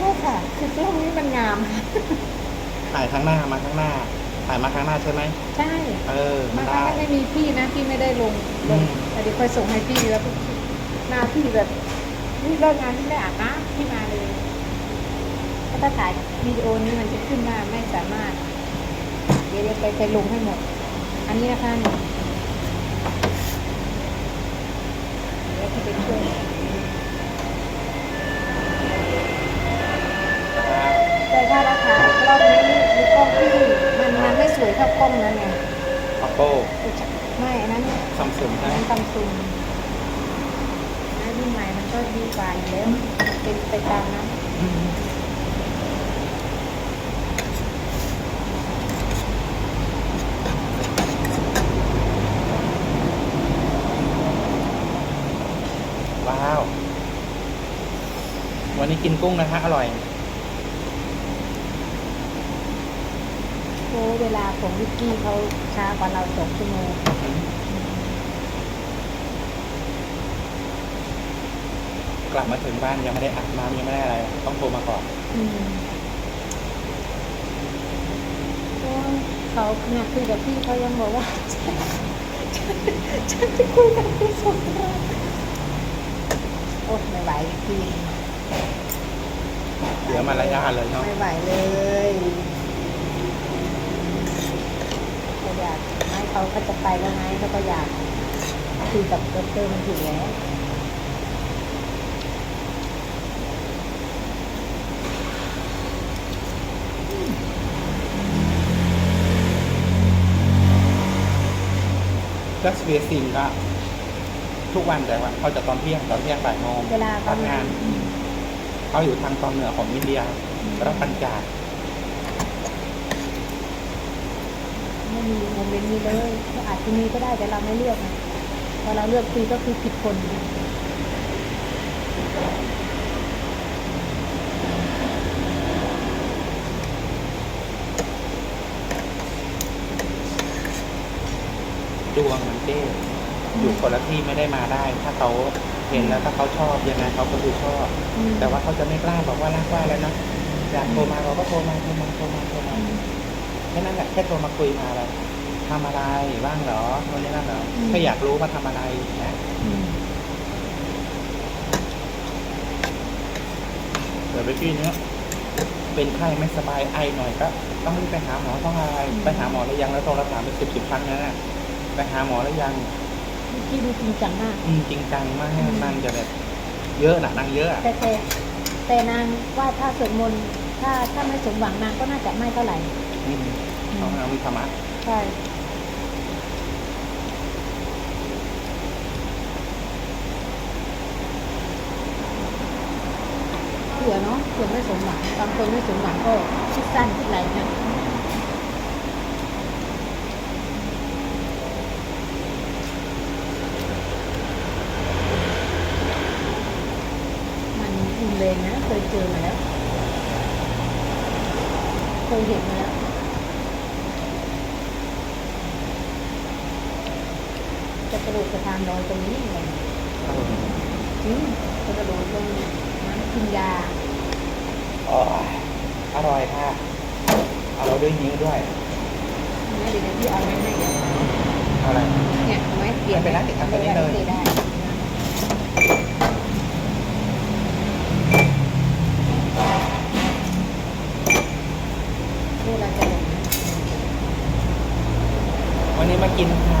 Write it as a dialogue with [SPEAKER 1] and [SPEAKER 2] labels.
[SPEAKER 1] ใช่ค่ะ คือกล้องนี้มันงาม
[SPEAKER 2] ถ่ายข้างหน้ามาข้างหน้า ถ่ายมาข้างหน้าใช่ไหม
[SPEAKER 1] ใช่
[SPEAKER 2] เออมั
[SPEAKER 1] มานค
[SPEAKER 2] ได้
[SPEAKER 1] รั้งไม่มีพี่นะพี่ไม่ได้ลงล
[SPEAKER 2] อื
[SPEAKER 1] ง
[SPEAKER 2] ม
[SPEAKER 1] แต่เดี๋ยวค่อยส่งให้พี่แล้วหน้าพี่แบบนี่เลิกงานที่ไม่อาบน้ำพี่มาเลยถ้าถ่ายวิดีโอนี้มันจะขึ้นว่าไม่สามารถเดี๋ยวเดี๋ยวไปไปลงให้หมด อันนี้นะคะนี่เดี๋ยวพี่ไปช่วย แต่ถ้าราคากล้องนี้มีกล้องที่มัน มันไม่สวยเท่ากล้องนั้นไง
[SPEAKER 2] อัปโป้
[SPEAKER 1] ไม่อันนั้น
[SPEAKER 2] ซัมซุง
[SPEAKER 1] อั
[SPEAKER 2] ใช่
[SPEAKER 1] น
[SPEAKER 2] ไหม
[SPEAKER 1] นั้นซัมซุงนะรุ่นใหม่มันก็ดีกว่าอยู่แล้วเป็นไปตามนั้น
[SPEAKER 2] อืมว้าว วันนี้กินกุ้งนะคะอร่อย
[SPEAKER 1] โอ้เวลาของวิกกี้เขาช้ากว่าเราสองชั่วโมง
[SPEAKER 2] กลับมาถึงบ้านยังไม่ได้อาบน้ำยังไม่ได้อะไร ต้องโทรมาก่อน
[SPEAKER 1] อืมโอ้ยเขาขนาดคุยกับพี่เขายังบอกว่า ฉันจะคุยกับพี่สงกรานต์โอ้ไม่ไหวพี่
[SPEAKER 2] เสียมารยาทเลยเนาะ
[SPEAKER 1] ไม่ไหวเลยเขาอยากให้ เขาก็จะไปแล้วไงเขาก็อยากคุยกับดรมันถึงแล้ว
[SPEAKER 2] ก็สเวียซิงก็ทุกวันแต่ว่าเขาจะตอนเที่ยงตอนเที่ยงบ่ายโมง
[SPEAKER 1] เวลาเขา
[SPEAKER 2] ทำงานเขาอยู่ทางตอนเหนือของอินเดียรับปัญจาบ
[SPEAKER 1] ไม่ มีโมเมนต์นี้เลยอาจจะมีก็ได้แต่เราไม่เลือกนะพอเราเลือกคุยก็คือผิดคนนะ
[SPEAKER 2] ดวงมันเจ้อยู่คนละที่ไม่ได้มาได้ ถ้าเขาเห็นแล้วถ้าเขาชอบยังไงเขาก็คือชอบ
[SPEAKER 1] อืม
[SPEAKER 2] แต่ว่าเขาจะไม่กล้าบอกว่ารักว่าแล้วนะอยากโทรมาเราก็โทรมาโทรมาโทรมาโทรมา
[SPEAKER 1] อืม
[SPEAKER 2] แค่นั้นแหละแค่โทรมาคุยมาอะไร ทำอะไรบ้างเหรอโน่นนี่นั่นเหรอแค่อยากรู้ว่าทำอะไรนะ
[SPEAKER 1] อืม
[SPEAKER 2] เดี๋ยวไปกี้เนี้ยเป็นไข้ไม่สบายไอหน่อยก็ต้องรีบไปหาหมอต้องอะไรไปหาหมอแล้วยังแล้วโทรถามเป็นสิบสิบครั้งแล้วนะไปหาหมอแล้วยัง
[SPEAKER 1] เมื่อกี้ดูจริงจังมาก
[SPEAKER 2] อืมจริงจังมาก
[SPEAKER 1] อืม
[SPEAKER 2] นางจะแบบเยอะนะนางเยอะอะ
[SPEAKER 1] แต่แต่แต่นางว่าถ้าสวดมนต์ถ้าถ้าไม่สมหวังนางก็น่าจะไม่เท่าไหร่
[SPEAKER 2] อืมเขาเอามีธรรมะ
[SPEAKER 1] ใช่เผื่อเนาะเผื่อไม่สมหวังบางคนไม่สมหวังก็คิดสั้นคิดอะไรเนี่ยมันรุนแรงนะเคยเจอมาแล้วเคยเห็นมาแล้วจะกระโดดสะพานลอยตรงนี้เลย
[SPEAKER 2] ครับผม
[SPEAKER 1] จริงจะกระโดดลงน้ำกินยา
[SPEAKER 2] อ๋ออร่อยค่ะเอาเราด้วยนิ้วด้วย
[SPEAKER 1] ไม่เดี๋ยวพี่เอาไว้ให้เดี๋ยว
[SPEAKER 2] เอาอะไร
[SPEAKER 1] เนี่ยเอาไว้เปลี่ยน
[SPEAKER 2] ไม่เป็นไรเดี๋ยวทำตัวนี้เลย
[SPEAKER 1] ได้เวลาจะลงนะ
[SPEAKER 2] วันนี้มากินค่ะ